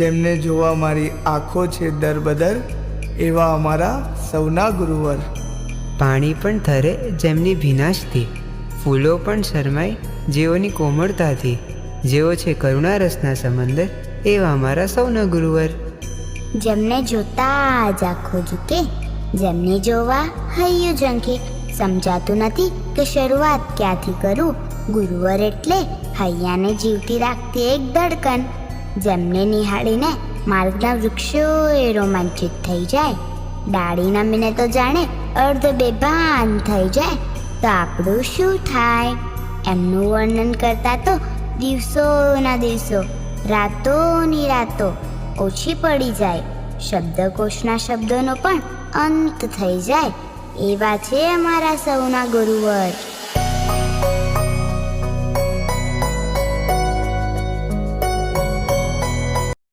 જેમને જોવા મારી આંખો છે દરબદર એવા અમારા સૌના ગુરુવર. પાણી પણ થરે જેમની ભીનાશથી ફૂલો પણ શરમાય જેઓની કોમળતાથી જેઓ છે કરુણા રસના સમંદર એવા અમારા સૌના ગુરુવર. જેમને જોતા જ આંખો ઝૂકે જેમને જોવા હૈયું ઝંખે સમજાતું નથી કે શરૂઆત ક્યાંથી કરું? ગુરુવર એટલે હૈયાને જીવતી રાખતી એક ધડકન. જેમને નિહાળીને માર્ગના વૃક્ષો એ રોમાંચિત થઈ જાય. ડાળીના નમીને તો જાણે અર્ધ બેભાન થઈ જાય. તો આપણું શું થાય? એમનું વર્ણન કરતા તો દિવસોના દિવસો, રાતોની રાતો ઓછી પડી જાય. શબ્દકોશના શબ્દોનો પણ અંત થઈ જાય. એવા છે અમારા સૌના ગુરુવર.